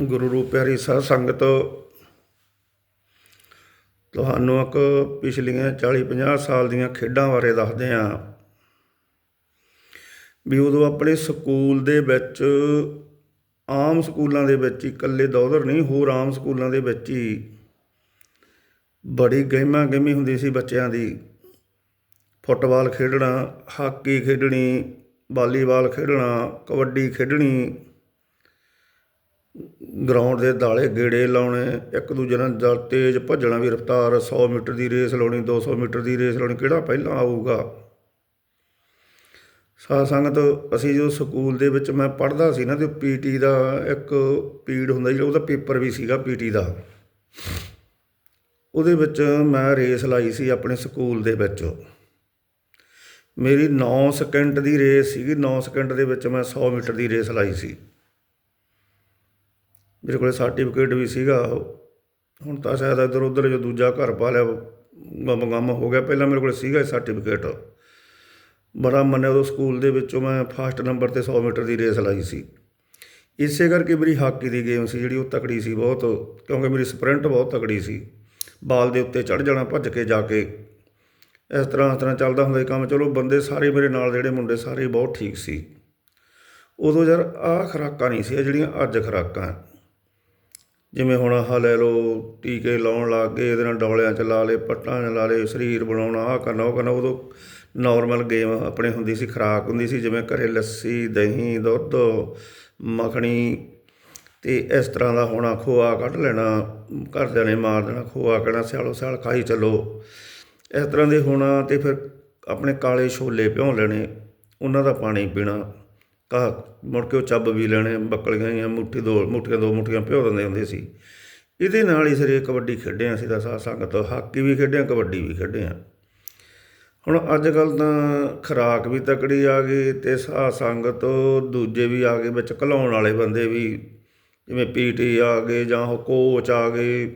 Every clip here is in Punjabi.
ਗੁਰੂ ਰੂਪ ਪਿਆਰੀ ਸਾਧ ਸੰਗਤ, ਤੁਹਾਨੂੰ ਇੱਕ ਪਿਛਲੀਆਂ 40 50 ਸਾਲ ਦੀਆਂ ਖੇਡਾਂ ਬਾਰੇ ਦੱਸਦੇ ਹਾਂ। ਵੀ ਉਦੋਂ ਆਪਣੇ ਸਕੂਲ ਦੇ ਵਿੱਚ, ਆਮ ਸਕੂਲਾਂ ਦੇ ਵਿੱਚ ਹੀ, ਇਕੱਲੇ ਦੌਦਰ ਨਹੀਂ, ਹੋਰ ਆਮ ਸਕੂਲਾਂ ਦੇ ਵਿੱਚ ਹੀ ਬੜੀ ਗਹਿਮਾ ਗਹਿਮੀ ਹੁੰਦੀ ਸੀ ਬੱਚਿਆਂ ਦੀ। ਫੁੱਟਬਾਲ ਖੇਡਣਾ, ਹਾਕੀ ਖੇਡਣੀ, ਵਾਲੀਬਾਲ ਖੇਡਣਾ, ਕਬੱਡੀ ਖੇਡਣੀ ਗਰਾਊਂਡ ਦੇ ਦਾਲੇ ਗੇੜੇ ਲਾਉਣੇ, ਇੱਕ ਦੂਜੇ ਨਾਲ ਜਲ ਤੇਜ਼ ਭੱਜਣਾ ਵੀ ਰਫਤਾਰ 100 ਮੀਟਰ ਦੀ ਰੇਸ ਲਾਉਣੀ 200 ਮੀਟਰ ਦੀ ਰੇਸ ਲਾਉਣੀ, ਕਿਹੜਾ ਪਹਿਲਾਂ ਆਊਗਾ? ਸਾਧ ਸੰਗਤ, ਅਸੀਂ ਜਦੋਂ ਸਕੂਲ ਦੇ ਵਿੱਚ ਮੈਂ ਪੜ੍ਹਦਾ ਸੀ ਨਾ, ਤੇ ਪੀਟੀ ਦਾ ਇੱਕ ਪੀਰੀਅਡ ਹੁੰਦਾ ਜਿਹੜਾ ਉਹਦਾ ਪੇਪਰ ਵੀ ਸੀਗਾ ਪੀਟੀ ਦਾ। ਉਹਦੇ ਵਿੱਚ ਮੈਂ ਰੇਸ ਲਾਈ ਸੀ ਆਪਣੇ ਸਕੂਲ ਦੇ ਵਿੱਚ। ਮੇਰੀ 9 ਸਕਿੰਟ ਦੀ ਰੇਸ ਸੀਗੀ 9 ਸਕਿੰਟ ਦੇ ਵਿੱਚ ਮੈਂ 100 ਮੀਟਰ ਦੀ ਰੇਸ ਲਾਈ ਸੀ। ਮੇਰੇ ਕੋਲ ਸਰਟੀਫਿਕੇਟ ਵੀ ਸੀਗਾ। ਹੁਣ ਤਾਂ ਸ਼ਾਇਦ ਇੱਧਰ ਉੱਧਰ ਜੋ ਦੂਜਾ ਘਰ ਪਾ ਲਿਆ ਗਮ ਗਮ ਹੋ ਗਿਆ। ਪਹਿਲਾਂ ਮੇਰੇ ਕੋਲ ਸੀਗਾ ਸਰਟੀਫਿਕੇਟ ਬੜਾ ਮੰਨਿਆ ਉਦੋਂ ਸਕੂਲ ਦੇ ਵਿੱਚੋਂ ਮੈਂ ਫਾਸਟ ਨੰਬਰ ਤੇ 100 ਮੀਟਰ ਦੀ ਰੇਸ ਲਾਈ ਸੀ। ਇਸੇ ਕਰਕੇ ਮੇਰੀ ਹਾਕੀ ਦੀ ਗੇਮ ਸੀ ਜਿਹੜੀ, ਉਹ ਤਕੜੀ ਸੀ ਬਹੁਤ, ਕਿਉਂਕਿ ਮੇਰੀ ਸਪ੍ਰਿੰਟ ਬਹੁਤ ਤਕੜੀ ਸੀ। ਬਾਲ ਦੇ ਉੱਤੇ ਚੜ ਜਾਣਾ, ਭੱਜ ਕੇ ਜਾ ਕੇ। ਇਸ ਤਰ੍ਹਾਂ ਇਸ ਤਰ੍ਹਾਂ ਚੱਲਦਾ ਹੁੰਦਾ ਕੰਮ। ਚਲੋ ਬੰਦੇ ਸਾਰੇ ਮੇਰੇ ਨਾਲ ਜਿਹੜੇ ਮੁੰਡੇ, ਸਾਰੇ ਬਹੁਤ ਠੀਕ ਸੀ। ਉਦੋਂ ਯਾਰ ਆਹ ਖੁਰਾਕਾਂ ਨਹੀਂ ਸੀ ਜਿਹੜੀਆਂ ਅੱਜ ਖੁਰਾਕਾਂ। ਜਿਵੇਂ ਹੁਣ ਆਹ ਲੈ ਲਓ ਟੀਕੇ ਲਾਉਣ ਲੱਗ ਗਏ, ਇਹਦੇ ਨਾਲ ਡੌਲਿਆਂ 'ਚ ਲਾ ਲਏ, ਪੱਟਾਂ 'ਚ ਲਾ ਲਏ, ਸਰੀਰ ਬਣਾਉਣਾ, ਆਹ ਕਰਨਾ, ਉਹ ਕਰਨਾ, ਉਦੋਂ ਨੋਰਮਲ ਗੇਮ ਆਪਣੇ ਹੁੰਦੀ ਸੀ, ਖੁਰਾਕ ਹੁੰਦੀ ਸੀ, ਜਿਵੇਂ ਘਰੇ ਲੱਸੀ, ਦਹੀਂ, ਦੁੱਧ, ਮੱਖਣੀ ਤੇ ਇਸ ਤਰ੍ਹਾਂ ਦਾ ਹੋਣਾ, ਖੋਆ ਕੱਢ ਲੈਣਾ, ਘਰਦਿਆਂ ਨੇ ਮਾਰ ਦੇਣਾ, ਖੋਆ ਕਹਿਣਾ, ਸਿਆਲੋ ਸਿਆਲ ਖਾਈ ਚੱਲੋ। ਇਸ ਤਰ੍ਹਾਂ ਦੇ ਹੋਣਾ ਤੇ ਫਿਰ ਆਪਣੇ ਕਾਲੇ ਛੋਲੇ ਭਿਉਂ ਲੈਣੇ, ਉਹਨਾਂ ਦਾ ਪਾਣੀ ਪੀਣਾ। ਕਾ ਮੁੜ ਕੇ ਉਹ ਚੱਬ ਵੀ ਲੈਣੇ ਬੱਕਲੀਆਂ ਜਾਂ ਮੁੱਠੀ ਦੋ ਮੁੱਠੀਆਂ ਦੋ ਮੁੱਠੀਆਂ ਭਿਓ ਦਿੰਦੇ ਹੁੰਦੇ ਸੀ। ਇਹਦੇ ਨਾਲ ਹੀ ਸਰੇ ਕਬੱਡੀ ਖੇਡਿਆ ਸੀ ਤਾਂ ਸਾਧ ਸੰਗਤ ਹਾਕੀ ਵੀ ਖੇਡਿਆ, ਕਬੱਡੀ ਵੀ ਖੇਡਿਆ। ਹੁਣ ਅੱਜ ਕੱਲ ਤਾਂ ਖੁਰਾਕ ਵੀ ਤਕੜੀ ਆ ਗਈ ਤੇ ਸਾਧ ਸੰਗਤ ਦੂਜੇ ਵੀ ਆ ਗਏ, ਵਿੱਚ ਘਲਾਉਣ ਵਾਲੇ ਬੰਦੇ ਵੀ, ਜਿਵੇਂ ਪੀਟੀ ਆ ਗਏ ਜਾਂ ਉਹ ਕੋਚ ਆ ਗਏ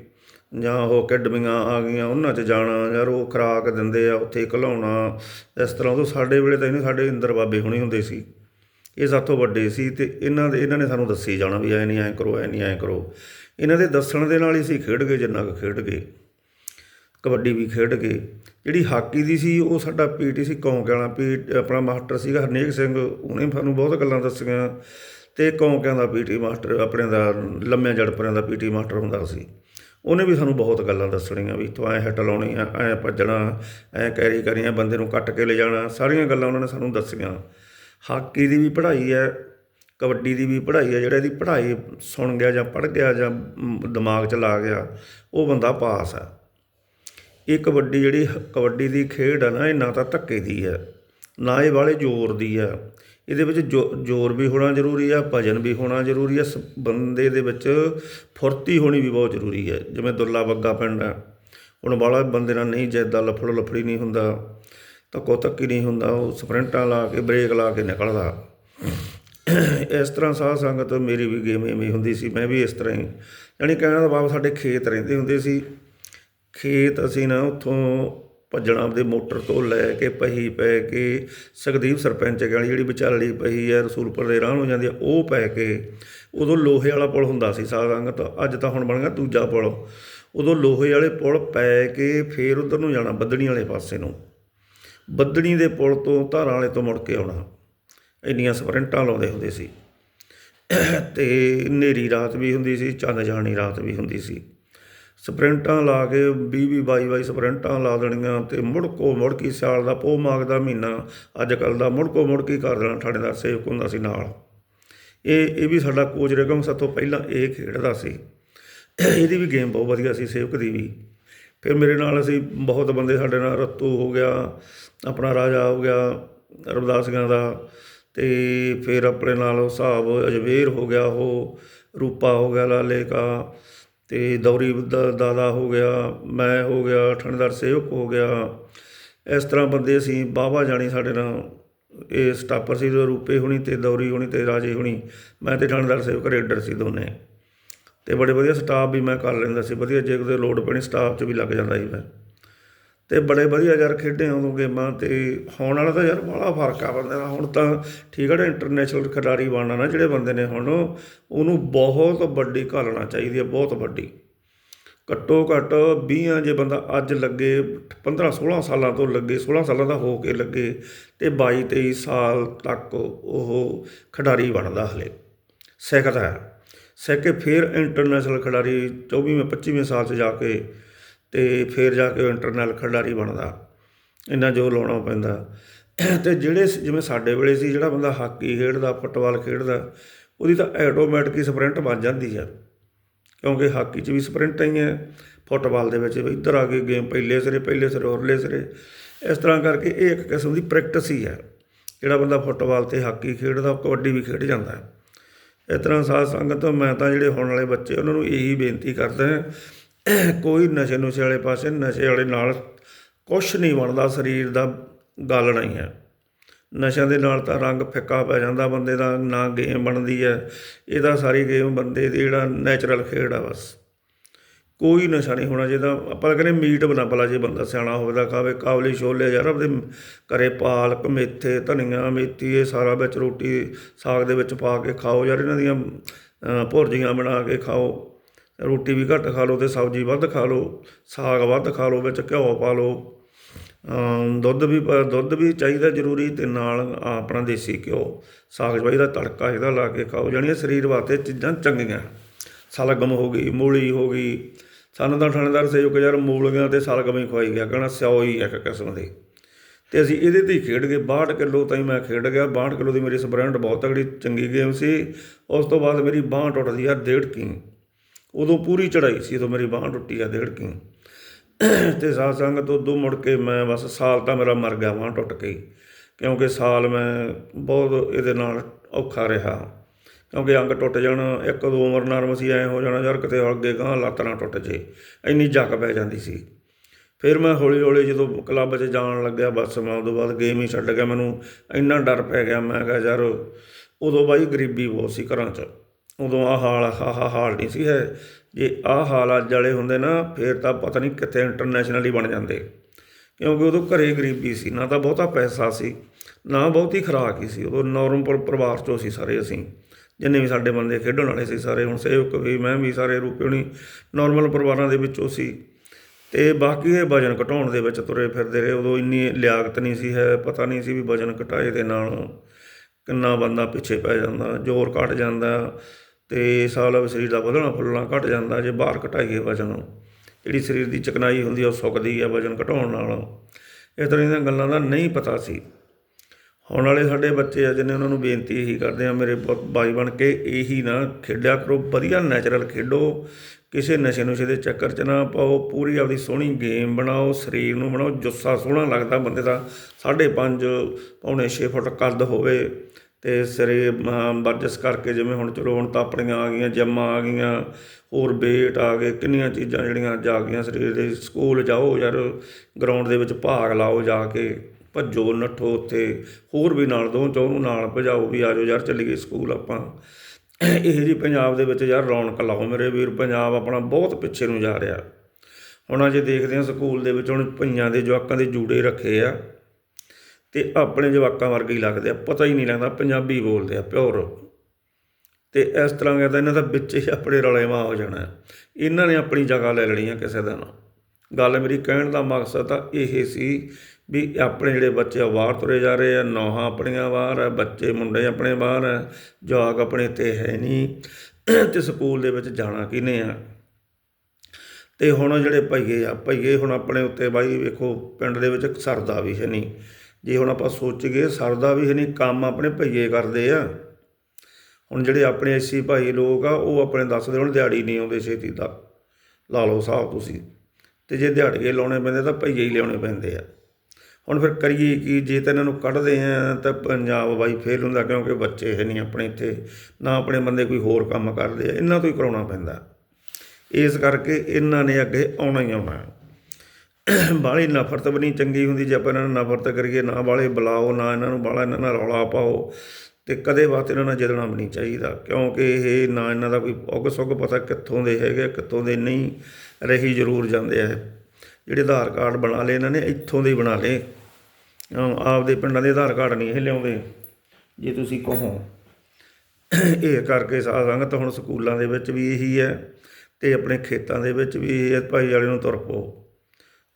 ਜਾਂ ਉਹ ਅਕੈਡਮੀਆਂ ਆ ਗਈਆਂ, ਉਹਨਾਂ 'ਚ ਜਾਣਾ ਯਾਰ ਉਹ ਖੁਰਾਕ ਦਿੰਦੇ ਆ, ਉੱਥੇ ਘਲਾਉਣਾ। ਇਸ ਤਰ੍ਹਾਂ ਤੋਂ ਸਾਡੇ ਵੇਲੇ ਤਾਂ ਇਹਨੇ ਸਾਡੇ ਇੰਦਰ ਬਾਬੇ ਹੁਣੀ ਹੁੰਦੇ ਸੀ। ਇਹ ਸਭ ਤੋਂ ਵੱਡੇ ਸੀ ਤੇ ਇਹਨਾਂ ਦੇ ਇਹਨਾਂ ਨੇ ਸਾਨੂੰ ਦੱਸੀ ਜਾਣਾ ਵੀ ਐ ਨਹੀਂ ਐ ਕਰੋ, ਐ ਨਹੀਂ ਐ ਕਰੋ। ਇਹਨਾਂ ਦੇ ਦੱਸਣ ਦੇ ਨਾਲ ਹੀ ਅਸੀਂ ਖੇਡ ਗਏ, ਜਿੰਨਾ ਕੁ ਖੇਡ ਗਏ। ਕਬੱਡੀ ਵੀ ਖੇਡ ਗਏ। ਜਿਹੜੀ ਹਾਕੀ ਦੀ ਸੀ, ਉਹ ਸਾਡਾ ਪੀਟੀ ਸੀ, ਕੌਂਕ ਵਾਲਾ ਪੀ ਆਪਣਾ ਮਾਸਟਰ ਸੀਗਾ ਹਰਨੇਕ ਸਿੰਘ, ਉਹਨੇ ਸਾਨੂੰ ਬਹੁਤ ਗੱਲਾਂ ਦੱਸੀਆਂ। ਤੇ ਕੌਂਕਿਆਂ ਦਾ ਪੀਟੀ ਮਾਸਟਰ, ਆਪਣੇ ਦਾ ਲੰਮੇ ਜੜਪਰਿਆਂ ਦਾ ਪੀਟੀ ਮਾਸਟਰ ਹੁੰਦਾ ਸੀ। ਉਹਨੇ ਵੀ ਸਾਨੂੰ ਬਹੁਤ ਗੱਲਾਂ ਦੱਸਣੀਆਂ ਵੀ ਤੂੰ ਐ ਹਿੱਟ ਲਾਉਣੀ ਆ, ਐ ਭੱਜਣਾ, ਐ ਕੈਰੀ ਕਰੀਆਂ, ਬੰਦੇ ਨੂੰ ਕੱਟ ਕੇ ਲੈ ਜਾਣਾ। ਸਾਰੀਆਂ ਗੱਲਾਂ ਉਹਨਾਂ ਨੇ ਸਾਨੂੰ ਦੱਸੀਆਂ। ਹਾਕੀ ਦੀ ਵੀ ਪੜ੍ਹਾਈ ਹੈ, ਕਬੱਡੀ ਦੀ ਵੀ ਪੜ੍ਹਾਈ ਹੈ, ਜਿਹੜਾ ਇਹਦੀ ਪੜ੍ਹਾਈ ਸੁਣ ਗਿਆ ਜਾਂ ਪੜ੍ਹ ਗਿਆ ਜਾਂ ਦਿਮਾਗ 'ਚ ਲਾ ਗਿਆ, ਉਹ ਬੰਦਾ ਪਾਸ ਹੈ। ਇਹ ਕਬੱਡੀ ਜਿਹੜੀ ਹ- ਕਬੱਡੀ ਦੀ ਖੇਡ ਆ ਨਾ, ਇਹ ਨਾ ਤਾਂ ਧੱਕੇ ਦੀ ਹੈ, ਨਾ ਇਹ ਵਾਲੇ ਜ਼ੋਰ ਦੀ ਹੈ। ਇਹਦੇ ਵਿੱਚ ਜੋ- ਜ਼ੋਰ ਵੀ ਹੋਣਾ ਜ਼ਰੂਰੀ ਆ ਭਜਨ ਵੀ ਹੋਣਾ ਜ਼ਰੂਰੀ ਹੈ ਸ- ਬੰਦੇ ਦੇ ਵਿੱਚ ਫੁਰਤੀ ਹੋਣੀ ਵੀ ਬਹੁਤ ਜ਼ਰੂਰੀ ਹੈ। ਜਿਵੇਂ ਦੁੱਲਾ ਬੱਗਾ ਪਿੰਡ ਹੈ ਹੁਣ ਵਾਲਾ ਬੰਦੇ ਨਾਲ ਨਹੀਂ ਜਿੱਦਾਂ ਲਫੜੋ ਲਫੜੀ ਨਹੀਂ ਹੁੰਦਾ। ਧੱਕੋ ਧੱਕੀ ਨਹੀਂ ਹੁੰਦਾ, ਉਹ ਸਪ੍ਰਿੰਟਾਂ ਲਾ ਕੇ, ਬ੍ਰੇਕ ਲਾ ਕੇ ਨਿਕਲਦਾ। ਇਸ ਤਰ੍ਹਾਂ ਸਾਧ ਸੰਗਤ ਮੇਰੀ ਵੀ ਗੇਮ ਐਵੇਂ ਹੁੰਦੀ ਸੀ, ਮੈਂ ਵੀ ਇਸ ਤਰ੍ਹਾਂ ਹੀ। ਯਾਨੀ ਕਹਿਣ ਦਾ ਬਾਪ ਸਾਡੇ ਖੇਤ ਰਹਿੰਦੇ ਹੁੰਦੇ ਸੀ। ਖੇਤ ਅਸੀਂ ਨਾ ਉੱਥੋਂ ਭੱਜਣਾ ਦੇ ਮੋਟਰ ਤੋਂ ਲੈ ਕੇ ਪਹੀ ਪੈ ਕੇ, ਸੁਖਦੀਪ ਸਰਪੰਚ ਵਾਲੀ ਜਿਹੜੀ ਵਿਚਾਲੀ ਪਹੀ ਹੈ ਰਸੂਲਪੁਰ ਦੇ ਰਾਹ ਨੂੰ ਜਾਂਦੀ ਹੈ ਉਹ ਪੈ ਕੇ ਉਦੋਂ ਲੋਹੇ ਵਾਲਾ ਪੁਲ ਹੁੰਦਾ ਸੀ ਸਾਧ ਸੰਗਤ। ਅੱਜ ਤਾਂ ਹੁਣ ਬਣ ਗਿਆ ਦੂਜਾ ਪੁਲ। ਉਦੋਂ ਲੋਹੇ ਵਾਲੇ ਪੁਲ ਪੈ ਕੇ ਫੇਰ ਉਧਰ ਨੂੰ ਜਾਣਾ ਬੱਦਣੀ ਵਾਲੇ ਪਾਸੇ ਨੂੰ। ਬੱਦਣੀ ਦੇ ਪੁਲ ਤੋਂ ਧਾਰਾਂ ਵਾਲੇ ਤੋਂ ਮੁੜ ਕੇ ਆਉਣਾ। ਇੰਨੀਆਂ ਸਪਰਿੰਟਾਂ ਲਾਉਂਦੇ ਹੁੰਦੇ ਸੀ। ਤੇ ਹਨੇਰੀ ਰਾਤ ਵੀ ਹੁੰਦੀ ਸੀ ਚੰਦ ਜਾਣੀ ਰਾਤ ਵੀ ਹੁੰਦੀ ਸੀ। ਸਪਰਿੰਟਾਂ ਲਾ ਕੇ 20 20 22 22 ਸਪਰਿੰਟਾਂ ਲਾ ਦੇਣੀਆਂ ਤੇ ਮੁੜਕੋ ਮੁੜਕੀ ਸਿਆਲ ਦਾ ਪੋਹ ਮਾਘ ਦਾ ਮਹੀਨਾ, ਅੱਜ ਕੱਲ ਦਾ ਮੁੜਕੋ ਮੁੜਕੀ ਕਰ ਦੇਣਾ ਥਾਣੇਦਾਰ ਸੇਵਕ ਹੁੰਦਾ ਸੀ ਨਾਲ। ਇਹ ਇਹ ਵੀ ਸਾਡਾ ਕੋਚ ਰਕਮ ਸਾਤੋਂ ਪਹਿਲਾਂ ਇਹ ਖੇਡਦਾ ਸੀ। ਇਹਦੀ ਵੀ ਗੇਮ ਬਹੁਤ ਵਧੀਆ ਸੀ, ਸੇਵਕ ਦੀ ਵੀ। ਫਿਰ ਮੇਰੇ ਨਾਲ ਅਸੀਂ ਬਹੁਤ ਬੰਦੇ ਸਾਡੇ ਨਾਲ ਰੱਤੂ ਹੋ ਗਿਆ ਆਪਣਾ ਰਾਜਾ ਹੋ ਗਿਆ ਰਵਿਦਾਸੀਆਂ ਦਾ ਅਤੇ ਫਿਰ ਆਪਣੇ ਨਾਲ ਹਿਸਾਬ ਅਜਵੇਰ ਹੋ ਗਿਆ, ਉਹ ਰੂਪਾ ਹੋ ਗਿਆ, ਲਾਲੇ ਕਾ ਅਤੇ ਦੌਰੀ ਦਾ- ਦਾਦਾ ਹੋ ਗਿਆ, ਮੈਂ ਹੋ ਗਿਆ ਠੰਡਦਾਰ ਸੇਵਕ ਹੋ ਗਿਆ। ਇਸ ਤਰ੍ਹਾਂ ਬੰਦੇ ਅਸੀਂ ਬਾਵਾ ਜਾਣੀ ਸਾਡੇ ਨਾਲ। ਇਹ ਸਟਾਪਰ ਸੀ ਜੋ ਰੂਪੇ ਹੋਣੀ ਤੇ ਦੌਰੀ ਹੋਣੀ ਤੇ ਰਾਜੇ ਹੋਣੀ, ਮੈਂ ਤੇ ਠੰਡਦਾਰ ਸੇਵਕ ਰੇਡਰ ਸੀ ਦੋਨੇ। ਤੇ ਬੜੇ ਵਧੀਆ ਸਟਾਫ ਵੀ ਮੈਂ ਕਰ ਲੈਂਦਾ ਸੀ, ਵਧੀਆ ਜੇ ਕਿਤੇ ਲੋਡ ਪੈਣੀ ਸਟਾਫ 'ਚ ਵੀ ਲੱਗ ਜਾਂਦਾ ਸੀ ਮੈਂ। ਅਤੇ ਬੜੇ ਵਧੀਆ ਯਾਰ ਖੇਡੇ ਉਦੋਂ ਗੇਮਾਂ ਅਤੇ ਹੁਣ ਵਾਲਾ ਤਾਂ ਯਾਰ ਬਾਹਲਾ ਫ਼ਰਕ ਆ ਬੰਦੇ ਦਾ। ਹੁਣ ਤਾਂ ਠੀਕ ਆ ਹੈ ਇੰਟਰਨੈਸ਼ਨਲ ਖਿਡਾਰੀ ਬਣਨਾ ਨਾ ਜਿਹੜੇ ਬੰਦੇ ਨੇ ਹੁਣ, ਉਹਨੂੰ ਬਹੁਤ ਵੱਡੀ ਘਾਲਣਾ ਚਾਹੀਦੀ ਹੈ ਬਹੁਤ ਵੱਡੀ। ਘੱਟੋ ਘੱਟ 20 ਜੇ ਬੰਦਾ ਅੱਜ ਲੱਗੇ 15 16 ਸਾਲਾਂ ਤੋਂ ਲੱਗੇ 16 ਸਾਲਾਂ ਦਾ ਹੋ ਕੇ ਲੱਗੇ ਤੇ 22 23 ਸਾਲ ਤੱਕ ਉਹ ਖਿਡਾਰੀ ਬਣਦਾ ਹਲੇ। ਸਿੱਖਦਾ ਹੈ। ਸਿੱਖ ਕੇ ਫਿਰ ਇੰਟਰਨੈਸ਼ਨਲ ਖਿਡਾਰੀ 24ਵੇਂ 25ਵੇਂ ਸਾਲ 'ਚ ਜਾ ਕੇ ਤੇ ਫਿਰ ਜਾ ਕੇ ਉਹ ਇੰਟਰਨੈਸ਼ਨਲ ਖਿਡਾਰੀ ਬਣਦਾ। ਇੰਨਾ ਜੋ ਲਾਉਣਾ ਪੈਂਦਾ। ਤੇ ਜਿਹੜੇ ਜਿਵੇਂ ਸਾਡੇ ਵੇਲੇ ਸੀ, ਜਿਹੜਾ ਬੰਦਾ ਹਾਕੀ ਖੇਡਦਾ, ਫੁੱਟਬਾਲ ਖੇਡਦਾ, ਉਹਦੀ ਤਾਂ ਆਟੋਮੈਟਿਕ ਹੀ ਸਪ੍ਰਿੰਟ ਬਣ ਜਾਂਦੀ ਆ। ਕਿਉਂਕਿ ਹਾਕੀ 'ਚ ਵੀ ਸਪ੍ਰਿੰਟ ਹੀ ਹੈ ਫੁੱਟਬਾਲ ਦੇ ਵਿੱਚ ਵੀ ਇੱਧਰ ਆ ਕੇ ਗੇਮ ਪਹਿਲੇ ਸਿਰੇ ਪਹਿਲੇ ਸਿਰੇ, ਉਰਲੇ ਸਿਰੇ। ਇਸ ਤਰ੍ਹਾਂ ਕਰਕੇ ਇਹ ਇੱਕ ਕਿਸਮ ਦੀ ਪ੍ਰੈਕਟਿਸ ਹੀ ਹੈ ਜਿਹੜਾ ਬੰਦਾ ਫੁੱਟਬਾਲ ਤੇ ਹਾਕੀ ਖੇਡਦਾ, ਉਹ ਕਬੱਡੀ ਵੀ ਖੇਡ ਜਾਂਦਾ। ਹੈ ਇਸ ਤਰ੍ਹਾਂ ਸਾਧ ਸੰਗਤ ਮੈਂ ਤਾਂ ਜਿਹੜੇ ਹੋਣ ਵਾਲੇ ਬੱਚੇ, ਉਹਨਾਂ ਨੂੰ ਇਹੀ ਬੇਨਤੀ ਕਰਦਾ ਹਾਂ ਕੋਈ ਨਸ਼ੇ ਨੁਸ਼ੇ ਵਾਲੇ ਪਾਸੇ ਨਸ਼ੇ ਵਾਲੇ ਨਾਲ ਕੁਛ ਨਹੀਂ ਬਣਦਾ, ਸਰੀਰ ਦਾ ਗੱਲ ਨਹੀਂ ਹੈ। ਨਸ਼ਿਆਂ ਦੇ ਨਾਲ ਤਾਂ ਰੰਗ ਫਿੱਕਾ ਪੈ ਜਾਂਦਾ, ਬੰਦੇ ਦਾ ਨਾ ਗੇਮ ਬਣਦੀ ਹੈ। ਇਹਦਾ ਸਾਰੀ ਗੇਮ ਬੰਦੇ ਦੀ ਜਿਹੜਾ ਨੈਚੁਰਲ ਖੇਡ ਆ ਬਸ। ਕੋਈ ਨਸ਼ਾ ਨਹੀਂ ਹੋਣਾ ਜਿਹਦਾ ਆਪਾਂ ਕਹਿੰਦੇ ਮੀਟ ਬਣਾ, ਭਲਾ ਜੇ ਬੰਦਾ ਸਿਆਣਾ ਹੋਵੇ ਤਾਂ ਖਾਵੇ। ਕਾਬਲੀ ਛੋਲੇ ਯਾਰ, ਆਪਦੇ ਘਰੇ ਪਾਲਕ, ਮੇਥੇ, ਧਨੀਆ, ਮੇਥੀ, ਇਹ ਸਾਰਾ ਵਿੱਚ ਰੋਟੀ ਸਾਗ ਦੇ ਵਿੱਚ ਪਾ ਕੇ ਖਾਓ ਯਾਰ। ਇਹਨਾਂ ਦੀਆਂ ਭੁਰਜੀਆਂ ਬਣਾ ਕੇ ਖਾਓ। ਰੋਟੀ ਵੀ ਘੱਟ ਖਾ ਲਓ ਅਤੇ ਸਬਜ਼ੀ ਵੱਧ ਖਾ ਲਓ, ਸਾਗ ਵੱਧ ਖਾ ਲਓ, ਵਿੱਚ ਘਿਓ ਪਾ ਲਓ। ਦੁੱਧ ਵੀ ਦੁੱਧ ਵੀ ਚਾਹੀਦਾ ਜ਼ਰੂਰੀ ਤੇ ਨਾਲ ਆਪਣਾ ਦੇਸੀ ਘਿਓ। ਸਾਗ ਸਬਾਈ ਦਾ ਤੜਕਾ ਇਹਦਾ ਲਾ ਕੇ ਖਾਓ, ਜਾਣੀਆਂ ਸਰੀਰ ਵਾਸਤੇ ਚੀਜ਼ਾਂ ਚੰਗੀਆਂ। ਸਲਗਮ ਹੋ ਗਈ, ਮੂਲੀ ਹੋ ਗਈ, ਸਾਨੂੰ ਤਾਂ ਥਾਣੇਦਾਰ ਸਹਿਯੋਗ ਯਾਰ ਮੂਲੀਆਂ ਤੇ ਸਲਗਮ ਹੀ ਖਵਾਈ ਗਿਆ ਕਹਿਣਾ ਸਿਓ ਹੀ ਇੱਕ ਕਿਸਮ ਦੀ। ਤੇ ਅਸੀਂ ਇਹਦੇ ਤੇ ਹੀ ਖੇਡ ਗਏ 62 ਕਿਲੋ ਤਾਈਂ ਮੈਂ ਖੇਡ ਗਿਆ 62 ਕਿਲੋ ਦੀ ਮੇਰੀ ਸਪਰਿੰਟ ਬਹੁਤ ਤਗੜੀ ਚੰਗੀ ਗੇਮ ਸੀ। ਉਸ ਤੋਂ ਬਾਅਦ ਮੇਰੀ ਬਾਂਹ ਟੁੱਟਦੀ ਆ ਡੇਢ ਕੀ। ਉਦੋਂ ਪੂਰੀ ਚੜਾਈ ਸੀ, ਉਦੋਂ ਮੇਰੀ ਬਾਂਹ ਟੁੱਟੀ ਆ ਡੇਢ ਕੀ ਤੇ ਸਾਧ ਸੰਗਤ ਉਦੋਂ ਮੁੜ ਕੇ ਮੈਂ ਬਸ ਸਾਲ ਤਾਂ ਮੇਰਾ ਮਰ ਗਿਆ, ਬਾਂਹ ਟੁੱਟ ਕੇ ਹੀ। ਕਿਉਂਕਿ ਸਾਲ ਮੈਂ ਬਹੁਤ ਇਹਦੇ ਨਾਲ ਔਖਾ ਰਿਹਾ। ਕਿਉਂਕਿ ਅੰਗ ਟੁੱਟ ਜਾਣ, ਇੱਕ ਦੋ ਉਮਰ ਨਰਮ ਸੀ, ਐ ਹੋ ਜਾਣਾ ਯਾਰ ਕਿਤੇ ਅੱਗੇ ਗਾਂ ਲੱਤ ਨਾ ਟੁੱਟ ਜੇ, ਇੰਨੀ ਜੱਕ ਪੈ ਜਾਂਦੀ ਸੀ। ਫਿਰ ਮੈਂ ਹੌਲੀ ਹੌਲੀ ਜਦੋਂ ਕਲੱਬ 'ਚ ਜਾਣ ਲੱਗਿਆ, ਬਸ ਮੈਂ ਉਦੋਂ ਬਾਅਦ ਗੇਮ ਹੀ ਛੱਡ ਗਿਆ, ਮੈਨੂੰ ਇੰਨਾ ਡਰ ਪੈ ਗਿਆ, ਮੈਂ ਕਿਹਾ ਯਾਰ ਉਦੋਂ ਬਾਈ ਗਰੀਬੀ ਬਹੁਤ ਸੀ ਘਰਾਂ 'ਚ। ਉਦੋਂ ਆਹ ਹਾਲ ਆਹ ਹਾਲ ਨਹੀਂ ਸੀ ਹੈ। ਜੇ ਆਹ ਹਾਲ ਅੱਜ ਵਾਲੇ ਹੁੰਦੇ ਨਾ, ਫਿਰ ਤਾਂ ਪਤਾ ਨਹੀਂ ਕਿੱਥੇ ਇੰਟਰਨੈਸ਼ਨਲ ਹੀ ਬਣ ਜਾਂਦੇ। ਕਿਉਂਕਿ ਉਦੋਂ ਘਰੇ ਗਰੀਬੀ ਸੀ, ਨਾ ਤਾਂ ਬਹੁਤਾ ਪੈਸਾ ਸੀ, ਨਾ ਬਹੁਤੀ ਖੁਰਾਕ ਹੀ ਸੀ। ਉਦੋਂ ਨੌਰਮਲ ਪਰਿਵਾਰ ਚੋਂ ਸੀ ਸਾਰੇ ਅਸੀਂ। ਜਿੰਨੇ ਵੀ ਸਾਡੇ ਬੰਦੇ ਖੇਡਣ ਵਾਲੇ ਸੀ ਸਾਰੇ, ਹੁਣ ਸੇਵਕ ਵੀ, ਮੈਂ ਵੀ ਸਾਰੇ ਰੂਪੇ ਹੋਣੀ ਨੌਰਮਲ ਪਰਿਵਾਰਾਂ ਦੇ ਵਿੱਚੋਂ ਸੀ। ਤੇ ਬਾਕੀ ਇਹ ਵਜਨ ਘਟਾਉਣ ਦੇ ਵਿੱਚ ਤੁਰੇ ਫਿਰਦੇ ਰਹੇ। ਉਦੋਂ ਇੰਨੀ ਲਿਆਕਤ ਨਹੀਂ ਸੀ ਹੈ, ਪਤਾ ਨਹੀਂ ਸੀ ਵੀ ਵਜਨ ਘਟਾਏ ਦੇ ਨਾਲ ਕਿੰਨਾ ਬੰਦਾ ਪਿੱਛੇ ਪੈ ਜਾਂਦਾ, ਜ਼ੋਰ ਘਟ ਜਾਂਦਾ। ਤੇ ਸਾਲ ਸਰੀਰ ਦਾ ਵਧਣਾ ਫੁੱਲਣਾ ਘਟ ਜਾਂਦਾ, ਜੇ ਬਾਹਰ ਘਟਾਈਏ ਵਜਨ। ਜਿਹੜੀ ਸਰੀਰ ਦੀ ਚਕਨਾਈ ਹੁੰਦੀ ਆ, ਉਹ ਸੁੱਕਦੀ ਆ ਵਜਨ ਘਟਾਉਣ ਨਾਲ। ਇਸ ਤਰ੍ਹਾਂ ਦੀਆਂ ਗੱਲਾਂ ਦਾ ਨਹੀਂ ਪਤਾ ਸੀ। ਹੁਣ ਵਾਲੇ ਸਾਡੇ ਬੱਚੇ ਆ ਜਿਹਨੇ ਉਹਨਾਂ ਨੂੰ ਬੇਨਤੀ ਇਹੀ ਕਰਦੇ ਆ, ਮੇਰੇ ਪੁੱਤ ਬਾਈ ਬਣ ਕੇ ਇਹੀ ਨਾ ਖੇਡਿਆ ਕਰੋ, ਵਧੀਆ ਨੈਚੁਰਲ ਖੇਡੋ। ਕਿਸੇ ਨਸ਼ੇ ਨੁਸ਼ੇ ਦੇ ਚੱਕਰ 'ਚ ਨਾ ਪਾਓ, ਪੂਰੀ ਆਪਦੀ ਸੋਹਣੀ ਗੇਮ ਬਣਾਓ, ਸਰੀਰ ਨੂੰ ਬਣਾਓ, ਜੁੱਸਾ ਸੋਹਣਾ ਲੱਗਦਾ ਬੰਦੇ ਦਾ। 5.5 ਪੌਣੇ 6 ਫੁੱਟ ਕੱਦ ਹੋਵੇ। ਅਤੇ ਸਿਰੇ ਵਰਜਿਸ਼ ਕਰਕੇ ਜਿਵੇਂ ਹੁਣ ਚਲੋ ਹੁਣ ਤਾਂ ਆਪਣੀਆਂ ਆ ਗਈਆਂ, ਜਿੰਮਾਂ ਆ ਗਈਆਂ, ਹੋਰ ਵੇਟ ਆ ਗਏ, ਕਿੰਨੀਆਂ ਚੀਜ਼ਾਂ ਜਿਹੜੀਆਂ ਅੱਜ ਆ ਗਈਆਂ ਸਰੀਰ ਦੇ, ਸਕੂਲ ਜਾਓ ਯਾਰ ਗਰਾਊਂਡ ਦੇ ਵਿੱਚ ਭਾਗ ਲਾਓ ਜਾ ਕੇ, ਭੱਜੋ ਨੱਠੋ ਉੱਥੇ, ਹੋਰ ਵੀ ਨਾਲ ਦੋ ਚੌ ਨੂੰ ਨਾਲ ਭਜਾਓ ਵੀ ਆਜੋ ਯਾਰ, ਚੱਲੀਏ ਸਕੂਲ ਆਪਾਂ। ਇਹ ਜੀ ਪੰਜਾਬ ਦੇ ਵਿੱਚ ਯਾਰ ਰੌਣਕ ਲਾਓ ਮੇਰੇ ਵੀਰ, ਪੰਜਾਬ ਆਪਣਾ ਬਹੁਤ ਪਿੱਛੇ ਨੂੰ ਜਾ ਰਿਹਾ। ਹੁਣ ਅਜੇ ਦੇਖਦੇ ਹਾਂ ਸਕੂਲ ਦੇ ਵਿੱਚ ਹੁਣ ਭਈਆਂ ਦੇ ਜਵਾਕਾਂ ਦੇ ਜੂੜੇ ਰੱਖੇ ਆ। ਅਤੇ ਆਪਣੇ ਜਵਾਕਾਂ ਵਰਗੇ ਹੀ ਲੱਗਦੇ ਆ, ਪਤਾ ਹੀ ਨਹੀਂ ਲੱਗਦਾ, ਪੰਜਾਬੀ ਬੋਲਦੇ ਆ ਪਿਓਰ ਅਤੇ ਇਸ ਤਰ੍ਹਾਂ ਕਹਿੰਦਾ ਇਹਨਾਂ ਦਾ ਵਿੱਚ ਹੀ ਆਪਣੇ ਰਲੇਵਾਂ ਹੋ ਜਾਣਾ। ਇਹਨਾਂ ਨੇ ਆਪਣੀ ਜਗ੍ਹਾ ਲੈ ਲੈਣੀ ਆ ਕਿਸੇ ਦਿਨ। ਗੱਲ ਮੇਰੀ ਕਹਿਣ ਦਾ ਮਕਸਦ ਤਾਂ ਇਹ ਸੀ ਵੀ ਆਪਣੇ ਜਿਹੜੇ ਬੱਚੇ ਆ, ਬਾਹਰ ਤੁਰੇ ਜਾ ਰਹੇ ਆ, ਨੌਹਾਂ ਆਪਣੀਆਂ ਬਾਹਰ ਆ, ਬੱਚੇ ਮੁੰਡੇ ਆਪਣੇ ਬਾਹਰ ਆ, ਜਵਾਕ ਆਪਣੇ ਤੇ ਹੈ ਨਹੀਂ, ਤੇ ਸਕੂਲ ਦੇ ਵਿੱਚ ਜਾਣਾ ਕਿਹਨੇ ਆ? ਤੇ ਹੁਣ ਜਿਹੜੇ ਭਈਏ ਆ, ਭਈਏ ਹੁਣ ਆਪਣੇ ਉੱਤੇ ਬਾਈ ਵੇਖੋ, ਪਿੰਡ ਦੇ ਵਿੱਚ ਸਰਦਾ ਵੀ ਹੈ ਨਹੀਂ। ਜੇ ਹੁਣ ਆਪਾਂ ਸੋਚੀਏ ਸਰਦਾ ਵੀ ਹੈ ਨਹੀਂ ਕੰਮ ਆਪਣੇ ਭਈਏ ਕਰਦੇ ਆ। ਹੁਣ ਜਿਹੜੇ ਆਪਣੇ ਐਸੀ ਭਾਈ ਲੋਕ ਆ, ਉਹ ਆਪਣੇ ਦੱਸਦੇ ਹੁਣ, ਦਿਹਾੜੀ ਨਹੀਂ ਆਉਂਦੇ ਛੇਤੀ ਦਾ ਲਾ ਲਓ ਸਾਹਿਬ ਤੁਸੀਂ। ਤੇ ਜੇ ਦਿਹਾੜੀਏ ਲਾਉਣੇ ਪੈਂਦੇ, ਤਾਂ ਭਈਏ ਹੀ ਲਿਆਉਣੇ ਪੈਂਦੇ ਆ। ਹੁਣ ਫਿਰ ਕਰੀਏ ਕੀ? ਜੇ ਤਾਂ ਇਹਨਾਂ ਨੂੰ ਕੱਢਦੇ ਆ, ਤਾਂ ਪੰਜਾਬ ਬਾਈ ਫੇਲ ਹੁੰਦਾ, ਕਿਉਂਕਿ ਬੱਚੇ ਹੈ ਨਹੀਂ ਆਪਣੇ ਇੱਥੇ। ਨਾ ਆਪਣੇ ਬੰਦੇ ਕੋਈ ਹੋਰ ਕੰਮ ਕਰਦੇ ਆ, ਇਹਨਾਂ ਤੋਂ ਹੀ ਕਰਾਉਣਾ ਪੈਂਦਾ। ਇਸ ਕਰਕੇ ਇਹਨਾਂ ਨੇ ਅੱਗੇ ਆਉਣਾ ਹੀ ਆਉਣਾ। ਬਾਹਲੀ ਨਫ਼ਰਤ ਵੀ ਨਹੀਂ ਚੰਗੀ ਹੁੰਦੀ ਜੇ ਆਪਾਂ ਇਹਨਾਂ ਨੂੰ ਨਫ਼ਰਤ ਕਰੀਏ ਨਾ ਬਾਹਲੇ ਬੁਲਾਓ ਨਾ ਇਹਨਾਂ ਨੂੰ ਬਾਹਲਾ ਇਹਨਾਂ ਨਾਲ ਰੌਲਾ ਪਾਓ ਤੇ ਕਦੇ ਵਾਸਤੇ ਇਹਨਾਂ ਨਾਲ ਜਲਣਾ ਵੀ ਨਹੀਂ ਚਾਹੀਦਾ ਕਿਉਂਕਿ ਇਹ ਨਾ ਇਹਨਾਂ ਦਾ ਕੋਈ ਉਗ ਸੁਗ ਪਤਾ ਕਿੱਥੋਂ ਦੇ ਹੈਗੇ ਕਿੱਥੋਂ ਦੇ ਨਹੀਂ ਰਹੀ ਜ਼ਰੂਰ ਜਾਂਦੇ ਆ ਜਿਹੜੇ ਆਧਾਰ ਕਾਰਡ ਬਣਾ ਲਏ ਇਹਨਾਂ ਨੇ ਇੱਥੋਂ ਦੇ ਹੀ ਬਣਾ ਲਏ। ਆਪਦੇ ਪਿੰਡਾਂ ਦੇ ਆਧਾਰ ਕਾਰਡ ਨਹੀਂ ਇਹ ਲਿਆਉਂਦੇ ਜੇ ਤੁਸੀਂ ਕਹੋ। ਇਹ ਕਰਕੇ ਸਾਧ ਸੰਗਤ ਹੁਣ ਸਕੂਲਾਂ ਦੇ ਵਿੱਚ ਵੀ ਇਹੀ ਹੈ ਤੇ ਆਪਣੇ ਖੇਤਾਂ ਦੇ ਵਿੱਚ ਵੀ ਇਹ ਹੈ, ਭਾਈ ਵਾਲੇ ਨੂੰ ਤੁਰ ਪਓ।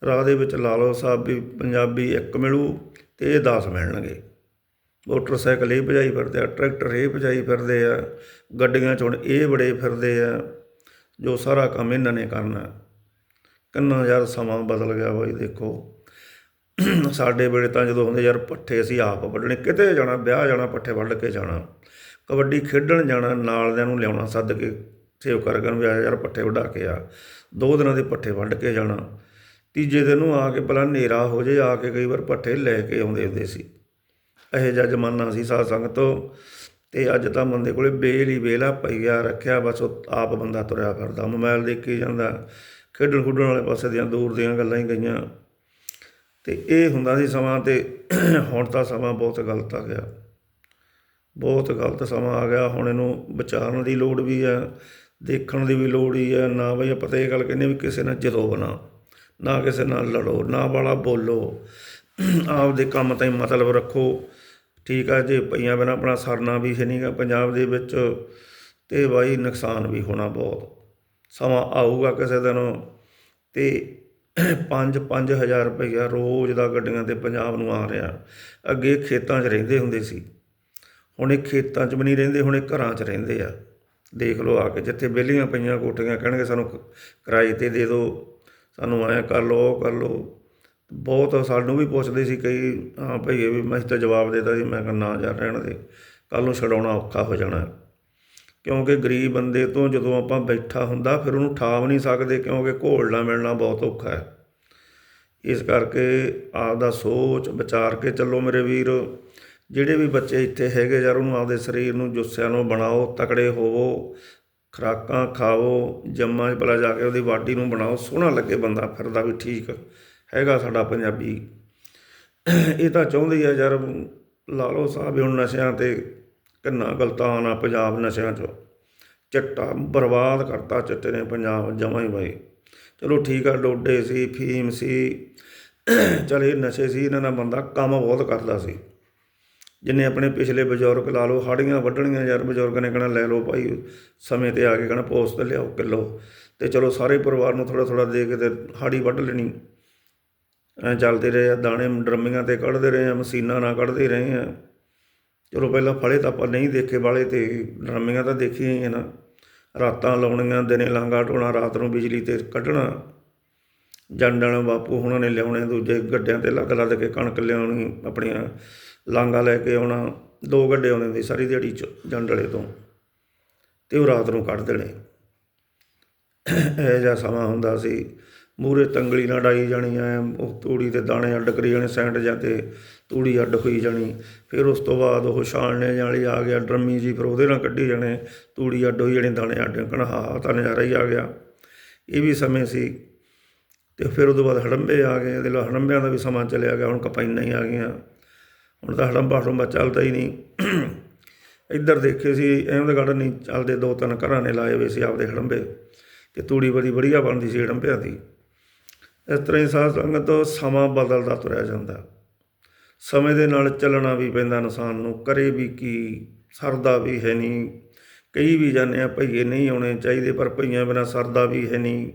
ਰਾਹ ਦੇ ਵਿੱਚ ਲਾ ਲਓ ਸਾਹਿਬ ਵੀ ਪੰਜਾਬੀ ਇੱਕ ਮਿਲੂ ਤੇ ਇਹ 10 ਮਿਲਣਗੇ। ਮੋਟਰਸਾਈਕਲ ਇਹ ਭਜਾਈ ਫਿਰਦੇ ਆ, ਟਰੈਕਟਰ ਇਹ ਭਜਾਈ ਫਿਰਦੇ ਆ, ਗੱਡੀਆਂ 'ਚ ਹੁਣ ਇਹ ਬੜੇ ਫਿਰਦੇ ਆ, ਜੋ ਸਾਰਾ ਕੰਮ ਇਹਨਾਂ ਨੇ ਕਰਨਾ। ਕਿੰਨਾ ਯਾਰ ਸਮਾਂ ਬਦਲ ਗਿਆ ਬਾਈ, ਦੇਖੋ। ਸਾਡੇ ਵੇਲੇ ਤਾਂ ਜਦੋਂ ਹੁੰਦੇ ਯਾਰ ਪੱਠੇ ਅਸੀਂ ਆਪ ਵੱਢਣੇ, ਕਿਤੇ ਜਾਣਾ, ਵਿਆਹ ਜਾਣਾ, ਪੱਠੇ ਵੱਢ ਕੇ ਜਾਣਾ। ਕਬੱਡੀ ਖੇਡਣ ਜਾਣਾ ਨਾਲ ਦਿਆਂ ਨੂੰ ਲਿਆਉਣਾ, ਸੱਦ ਕੇ ਸੇਵ ਕਰ ਨੂੰ ਵੀ ਆ ਯਾਰ ਪੱਠੇ ਵਢਾ ਕੇ ਆ। ਦੋ ਦਿਨਾਂ ਦੇ ਪੱਠੇ ਵੱਢ ਕੇ ਜਾਣਾ। ਤੀਜੇ ਦਿਨ ਨੂੰ ਆ ਕੇ ਪਹਿਲਾਂ ਹਨੇਰਾ ਹੋ ਜੇ, ਆ ਕੇ ਕਈ ਵਾਰ ਪੱਠੇ ਲੈ ਕੇ ਆਉਂਦੇ ਹੁੰਦੇ ਸੀ। ਇਹੋ ਜਿਹਾ ਜ਼ਮਾਨਾ ਸੀ ਸਾਧ ਸੰਗਤ ਤੇ। ਅੱਜ ਤਾਂ ਬੰਦੇ ਕੋਲੇ ਬੇਲ ਹੀ ਬੇਲਾ ਪਈਆ ਰੱਖਿਆ, ਬਸ ਉਹ ਆਪ ਬੰਦਾ ਤੁਰਿਆ ਫਿਰਦਾ ਮੋਬਾਈਲ ਦੇਖੀ ਜਾਂਦਾ। ਖੇਡਣ ਖੁੱਡਣ ਵਾਲੇ ਪਾਸੇ ਦੀਆਂ ਦੂਰ ਦੀਆਂ ਗੱਲਾਂ ਹੀ ਗਈਆਂ। ਤੇ ਇਹ ਹੁੰਦਾ ਸੀ ਸਮਾਂ ਤੇ ਹੁਣ ਤਾਂ ਸਮਾਂ ਬਹੁਤ ਗਲਤ ਆ ਗਿਆ। ਬਹੁਤ ਗਲਤ ਸਮਾਂ ਆ ਗਿਆ। ਹੁਣ ਇਹਨੂੰ ਵਿਚਾਰਨ ਦੀ ਲੋੜ ਵੀ ਹੈ ਦੇਖਣ ਦੀ ਵੀ ਲੋੜ ਹੀ ਹੈ ਨਾ ਬਈ ਆਪਾਂ ਤਾਂ ਇਹ ਗੱਲ ਕਹਿੰਦੇ ਵੀ ਕਿਸੇ ਨਾਲ ਜਦੋਂ ਬਣਾ। ਨਾ ਕਿਸੇ ਨਾਲ ਲੜੋ, ਨਾ ਵਾਲਾ ਬੋਲੋ। ਆਪਦੇ ਕੰਮ ਤਾਈਂ ਮਤਲਬ ਰੱਖੋ। ਠੀਕ ਆ ਜੇ ਪਈਆਂ ਬਿਨਾਂ ਆਪਣਾ ਸਰਨਾ ਵੀ ਹੈ ਨਹੀਂਗਾ ਪੰਜਾਬ ਦੇ ਵਿੱਚ, ਤੇ ਬਾਈ ਨੁਕਸਾਨ ਵੀ ਹੋਣਾ ਬਹੁਤ। ਸਮਾਂ ਆਊਗਾ ਕਿਸੇ ਦਿਨ, ਤੇ 5-5000 ਰੁਪਈਆ ਰੋਜ਼ ਦਾ ਗੱਡੀਆਂ ਤੇ ਪੰਜਾਬ ਨੂੰ ਆ ਰਿਹਾ। ਅੱਗੇ ਖੇਤਾਂ 'ਚ ਰਹਿੰਦੇ ਹੁੰਦੇ ਸੀ। ਹੁਣ ਇਹ ਖੇਤਾਂ 'ਚ ਵੀ ਨਹੀਂ ਰਹਿੰਦੇ, ਹੁਣ ਇਹ ਘਰਾਂ 'ਚ ਰਹਿੰਦੇ ਆ। ਦੇਖ ਲਓ ਆ ਕੇ ਜਿੱਥੇ ਵਿਹਲੀਆਂ ਪਈਆਂ ਕੋਠੀਆਂ, ਕਹਿਣਗੇ ਸਾਨੂੰ ਕ- ਕਿਰਾਏ ਤੇ ਦੇ ਦਿਓ। ਸਾਨੂੰ ਐਂ ਕਰ ਲਓ, ਉਹ ਕਰ ਲਓ। ਬਹੁਤ ਸਾਨੂੰ ਵੀ ਪੁੱਛਦੇ ਸੀ ਕਈ, ਹਾਂ ਭਈਏ ਵੀ ਮੈਂ ਤਾਂ ਜਵਾਬ ਦੇਤਾ ਸੀ। ਮੈਂ ਕਿਹਾ ਨਾ ਜਾ ਰਹਿਣ ਦੇ ਕੱਲ ਨੂੰ ਛਡਾਉਣਾ ਔਖਾ ਹੋ ਜਾਣਾ। ਕਿਉਂਕਿ ਗਰੀਬ ਬੰਦੇ ਤੋਂ ਜਦੋਂ ਆਪਾਂ ਬੈਠਾ ਹੁੰਦਾ, ਫਿਰ ਉਹਨੂੰ ਠਾਵ ਨਹੀਂ ਸਕਦੇ, ਕਿਉਂਕਿ ਘੋਲਣਾ ਮਿਲਣਾ ਬਹੁਤ ਔਖਾ ਹੈ। ਇਸ ਕਰਕੇ ਆਪ ਦਾ ਸੋਚ ਵਿਚਾਰ ਕੇ ਚੱਲੋ ਮੇਰੇ ਵੀਰ। ਜਿਹੜੇ ਵੀ ਬੱਚੇ ਇੱਥੇ ਹੈਗੇ, ਯਾਰ ਉਹਨੂੰ ਆਪਦੇ ਸਰੀਰ ਨੂੰ ਜੁੱਸਿਆਂ ਨੂੰ ਬਣਾਓ, ਤਕੜੇ ਹੋਵੋ। ਖੁਰਾਕਾਂ ਖਾਓ ਜੰਮਾਂ 'ਚ ਭਲਾ ਜਾ ਕੇ ਉਹਦੀ ਬਾਡੀ ਨੂੰ ਬਣਾਓ, ਸੋਹਣਾ ਲੱਗੇ ਬੰਦਾ ਫਿਰਦਾ ਵੀ ਠੀਕ ਹੈਗਾ ਸਾਡਾ ਪੰਜਾਬੀ। ਇਹ ਤਾਂ ਚਾਹੁੰਦੇ ਆ ਯਾਰ ਲਾ ਲਓ ਸਾਹਿਬ ਹੁਣ ਨਸ਼ਿਆਂ ਤੇ ਕਿੰਨਾ ਗਲਤਾਨ ਆ ਪੰਜਾਬ ਨਸ਼ਿਆਂ 'ਚ। ਚਿੱਟਾ ਬਰਬਾਦ ਕਰਤਾ ਚਿੱਟੇ ਨੇ ਪੰਜਾਬ, ਜਮਾਂ ਹੀ ਬਾਈ ਚਲੋ ਠੀਕ ਆ, ਡੋਡੇ ਸੀ, ਫੀਮ ਸੀ, ਚਲ ਇਹ ਨਸ਼ੇ ਸੀ, ਇਹਨਾਂ ਦਾ ਬੰਦਾ ਕੰਮ ਬਹੁਤ ਕਰਦਾ ਸੀ। ਜਿੰਨੇ ਆਪਣੇ ਪਿਛਲੇ ਬਜ਼ੁਰਗ ਲਾ ਲਓ, ਹਾੜੀਆਂ ਵੱਢਣੀਆਂ ਯਾਰ ਬਜ਼ੁਰਗ ਨੇ ਕਹਿਣਾ, ਲੈ ਲਓ ਭਾਈ, ਸਮੇਂ ਤੇ ਆ ਕੇ ਕਹਿਣਾ ਪੋਸਟ ਲਿਆਓ, ਕਿਲੋ। ਤੇ ਚਲੋ ਸਾਰੇ ਪਰਿਵਾਰ ਨੂੰ ਥੋੜਾ ਥੋੜਾ ਦੇ ਕੇ ਤੇ ਹਾੜੀ ਵੱਢ ਲੈਣੀ। ਐ ਚੱਲਦੇ ਰਹੇ ਆ, ਦਾਣੇ ਡਰਮੀਆਂ ਤੇ ਕੱਢਦੇ ਰਹੇ ਆ, ਮਸ਼ੀਨਾਂ ਨਾਲ ਕੱਢਦੇ ਰਹੇ ਆ। ਚਲੋ ਪਹਿਲਾਂ ਫਲੇ ਤਾਂ ਆਪਾਂ ਨਹੀਂ ਦੇਖੇ ਵਾਲੇ ਤੇ ਡਰਮੀਆਂ ਤਾਂ ਦੇਖੀਆਂ ਹੀ ਆ ਨਾ। ਰਾਤਾਂ ਲਾਉਣੀਆਂ, ਦਿਨੇ ਲਾਂਗਾ ਢੋਣਾ, ਰਾਤ ਨੂੰ ਬਿਜਲੀ ਤੇ ਕੱਢਣਾ। ਜੰਡਣ ਬਾਪੂ ਹੁਣਾਂ ਨੇ ਲਿਆਉਣੇ ਦੂਜੇ ਗੱਡਿਆਂ ਤੇ ਲੱਗ ਲੱਦ ਕੇ ਕਣਕ ਲਿਆਉਣੀ ਆਪਣੀਆਂ। ਲਾਂਗਾ ਲੈ ਕੇ ਆਉਣਾ, ਦੋ ਗੱਡੇ ਆਉਂਦੇ ਹੁੰਦੇ ਸੀ ਸਾਰੀ ਦਿਹਾੜੀ ਚ ਜੰਡਲੇ ਤੋਂ, ਤੇ ਉਹ ਰਾਤ ਨੂੰ ਕੱਢ ਦੇਣੇ। ਇਹ ਜਿਹਾ ਸਮਾਂ ਹੁੰਦਾ ਸੀ। ਮੂਰੇ ਤੰਗਲੀ ਨਾਲ ਡਾਈ ਜਾਣੀ ਐ, ਉਹ ਤੂੜੀ ਤੇ ਦਾਣੇ ਅੱਡ ਕਰੀ ਜਾਣੇ, ਸੈਂਟ ਜਾਂ ਤੇ ਤੂੜੀ ਅੱਡ ਹੋਈ ਜਾਣੀ। ਫਿਰ ਉਸ ਤੋਂ ਬਾਅਦ ਉਹ ਛਾਣਨੇ ਵਾਲੀ ਆ ਗਿਆ, ਡਰਮੀ ਜੀ ਫਿਰ ਉਹਦੇ ਨਾਲ ਕੱਢੀ ਜਾਣੇ, ਤੂੜੀ ਅੱਡ ਹੋਈ ਜਾਣੀ, ਦਾਣੇ ਅੱਡ ਕਹਣਾ ਹਾਂ ਤਾਂ ਨਜ਼ਾਰਾ ਹੀ ਆ ਗਿਆ। ਇਹ ਵੀ ਸਮੇਂ ਸੀ। ਤੇ ਫਿਰ ਉਦੋਂ ਬਾਅਦ ਹੜੰਬੇ ਆ ਗਏ, ਇਹਦੇ ਨਾਲ ਹੜੰਬਿਆਂ ਦਾ ਵੀ ਸਮਾਂ ਚੱਲਿਆ ਗਿਆ, ਹੁਣ ਕਪਾਈਨਾਂ ਹੀ ਆ ਗਈਆਂ। ਹੁਣ ਤਾਂ ਹੜੰਬਾ ਹੜੰਬਾ ਚੱਲਦਾ ਹੀ ਨਹੀਂ। ਇੱਧਰ ਦੇਖੇ ਸੀ ਅਹਿਮਦਗੜ੍ਹ ਨਹੀਂ ਚੱਲਦੇ, ਦੋ ਤਿੰਨ ਘਰਾਂ ਨੇ ਲਾਏ ਹੋਏ ਸੀ ਆਪਦੇ ਹੜੰਬੇ ਤੇ ਤੂੜੀ ਬੜੀ ਵਧੀਆ ਬਣਦੀ ਸੀ ਹੜੰਬਿਆਂ ਦੀ। ਇਸ ਤਰ੍ਹਾਂ ਹੀ ਸਾਧ ਸੰਗਤ ਸਮਾਂ ਬਦਲਦਾ ਤੁਰਿਆ ਜਾਂਦਾ। ਸਮੇਂ ਦੇ ਨਾਲ ਚੱਲਣਾ ਵੀ ਪੈਂਦਾ ਇਨਸਾਨ ਨੂੰ, ਕਰੇ ਵੀ ਕੀ, ਸਰਦਾ ਵੀ ਹੈ ਨਹੀਂ। ਕਈ ਵੀ ਜਾਂਦੇ ਆ, ਭਈਏ ਨਹੀਂ ਆਉਣੇ ਚਾਹੀਦੇ ਪਰ ਭਈਆਂ ਬਿਨਾਂ ਸਰਦਾ ਵੀ ਹੈ ਨਹੀਂ।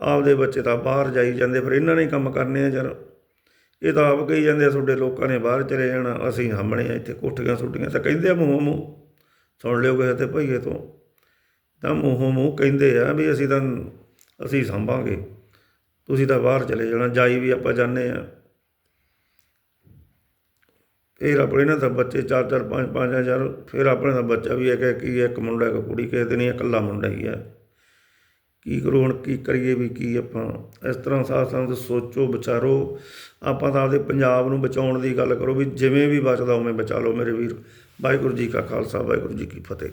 ਆਪਦੇ ਬੱਚੇ ਤਾਂ ਬਾਹਰ ਜਾਈ ਜਾਂਦੇ, ਫਿਰ ਇਹਨਾਂ ਨੇ ਕੰਮ ਕਰਨੇ ਆ ਯਾਰ। ਇਹ ਤਾਂ ਆਪ ਕਹੀ ਜਾਂਦੇ ਆ, ਤੁਹਾਡੇ ਲੋਕਾਂ ਨੇ ਬਾਹਰ ਚਲੇ ਜਾਣਾ, ਅਸੀਂ ਹੰਮਣੇ ਆ, ਇੱਥੇ ਕੋਠੀਆਂ ਸੁੱਟੀਆਂ, ਤਾਂ ਕਹਿੰਦੇ ਆ ਮੂੰਹੋਂ ਮੂੰਹ, ਸੁਣ ਲਿਓ ਕਿਸੇ ਤੇ ਭਈਏ ਤੋਂ। ਤਾਂ ਮੂੰਹੋਂ ਮੂੰਹ ਕਹਿੰਦੇ ਆ ਵੀ ਅਸੀਂ ਤਾਂ, ਅਸੀਂ ਸੰਭਾਂਗੇ, ਤੁਸੀਂ ਤਾਂ ਬਾਹਰ ਚਲੇ ਜਾਣਾ, ਜਾਈ ਵੀ ਆਪਾਂ ਜਾਂਦੇ ਆ। ਫਿਰ ਆਪਣੇ ਨਾਲ ਤਾਂ ਬੱਚੇ ਚਾਰ ਚਾਰ, ਪੰਜ ਪੰਜ ਹਜ਼ਾਰ ਫਿਰ ਆਪਣੇ ਦਾ ਬੱਚਾ ਵੀ ਇੱਕ ਇੱਕ ਹੀ ਇੱਕ ਮੁੰਡਾ, ਇੱਕ ਕੁੜੀ, ਕਿਸੇ ਦੇ ਇਕੱਲਾ ਮੁੰਡਾ ਹੀ ਹੈ ਕੀ ਕਰੋ ਹੁਣ, ਕੀ ਕਰੀਏ ਵੀ ਕੀ ਆਪਾਂ? ਇਸ ਤਰ੍ਹਾਂ ਸਾਥ ਸਾਥ ਸੋਚੋ, ਵਿਚਾਰੋ ਆਪਾਂ ਤਾਂ ਆਪਦੇ ਪੰਜਾਬ ਨੂੰ ਬਚਾਉਣ ਦੀ ਗੱਲ ਕਰੋ ਵੀ ਜਿਵੇਂ ਵੀ ਬਚਦਾ ਉਵੇਂ ਬਚਾ ਲਓ ਮੇਰੇ ਵੀਰ। ਵਾਹਿਗੁਰੂ ਜੀ ਕਾ ਖਾਲਸਾ, ਵਾਹਿਗੁਰੂ ਜੀ ਕੀ ਫਤਿਹ।